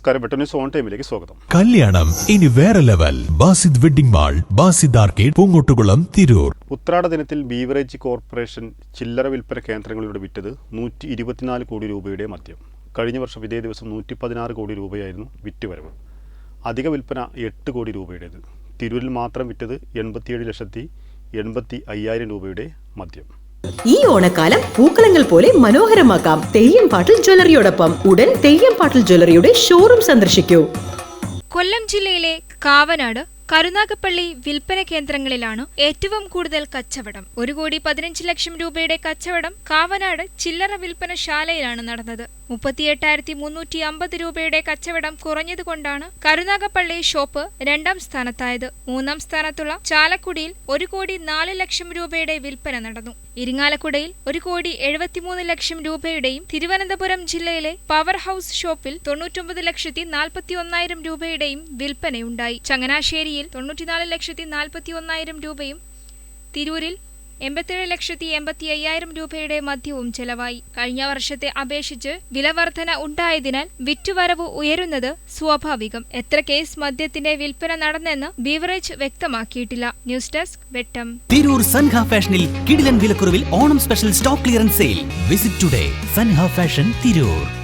നമസ്കാരം. വെട്ട news on ടൈമിലേക്ക് സ്വാഗതം. കല്യാണം ഇനി വേറെ level. Basid wedding mall Basid arcade Poongottukulam Tirur. ഉത്രാട ദിനത്തിൽ ബീവറേജ് കോർപ്പറേഷൻ ചില്ലറ വിൽപ്പന കേന്ദ്രങ്ങളിലൂടെ വിറ്റത് നൂറ്റി ഇരുപത്തിനാല് കോടി രൂപയുടെ മദ്യം. കഴിഞ്ഞ വർഷം ഇതേ ദിവസം നൂറ്റി പതിനാറ് കോടി രൂപയായിരുന്നു വിറ്റുവരവ്. അധിക വിൽപ്പന എട്ട് കോടി രൂപയുടേത്. തിരൂരിൽ മാത്രം വിറ്റത് എൺപത്തിയേഴ് ലക്ഷത്തി എൺപത്തി അയ്യായിരം രൂപയുടെ മദ്യം. ഈ ഓണക്കാലം പൂക്കളങ്ങൾ പോലെ മനോഹരമാക്കാം. തെയ്യം പാട്ടിൽ ജ്വല്ലറിയോടൊപ്പം ഉടൻ തെയ്യം പാട്ടിൽ ജ്വല്ലറിയുടെ ഷോറൂം സന്ദർശിക്കൂ. കൊല്ലം ജില്ലയിലെ കാവനാട് കരുനാഗപ്പള്ളി വിൽപ്പന കേന്ദ്രങ്ങളിലാണ് ഏറ്റവും കൂടുതൽ കച്ചവടം. ഒരു കോടി പതിനഞ്ച് ലക്ഷം രൂപയുടെ കച്ചവടം കാവനാട് ചില്ലറ വിൽപ്പനശാലയിലാണ് നടന്നത്. മുപ്പത്തിയെട്ടായിരത്തി മുന്നൂറ്റി അമ്പത് രൂപയുടെ കച്ചവടം കുറഞ്ഞതുകൊണ്ടാണ് കരുനാഗപ്പള്ളി ഷോപ്പ് രണ്ടാം സ്ഥാനത്തായത്. മൂന്നാം സ്ഥാനത്തുള്ള ചാലക്കുടിയിൽ ഒരു കോടി നാല് ലക്ഷം രൂപയുടെ വിൽപ്പന നടന്നു. ഇരിങ്ങാലക്കുടയിൽ ഒരു കോടി എഴുപത്തിമൂന്ന് ലക്ഷം രൂപയുടെയും തിരുവനന്തപുരം ജില്ലയിലെ പവർ ഹൌസ് ഷോപ്പിൽ തൊണ്ണൂറ്റൊമ്പത് ലക്ഷത്തി നാൽപ്പത്തി ഒന്നായിരം രൂപയുടെയും വിൽപ്പനയുണ്ടായി. ചങ്ങനാശ്ശേരിയിൽ തൊണ്ണൂറ്റിനാല് ലക്ഷത്തി നാൽപ്പത്തി ഒന്നായിരം രൂപയും തിരൂരിൽ എൺപത്തിയേഴ് ലക്ഷത്തി എൺപത്തി അയ്യായിരം രൂപയുടെ മദ്യവും ചെലവായി. കഴിഞ്ഞ വർഷത്തെ അപേക്ഷിച്ച് വിലവർധന ഉണ്ടായതിനാൽ വിറ്റുവരവ് ഉയരുന്നത് സ്വാഭാവികം. എത്ര കേസ് മദ്യത്തിന്റെ വിൽപ്പന നടന്നെന്ന് beverage വ്യക്തമാക്കിയിട്ടില്ല. News desk Vettam. Tirur Sanha ഫാഷനിൽ കിടിലൻ വിലക്കുറവിൽ Onam special stock clearance sale. Visit today. Sanha fashion Tirur.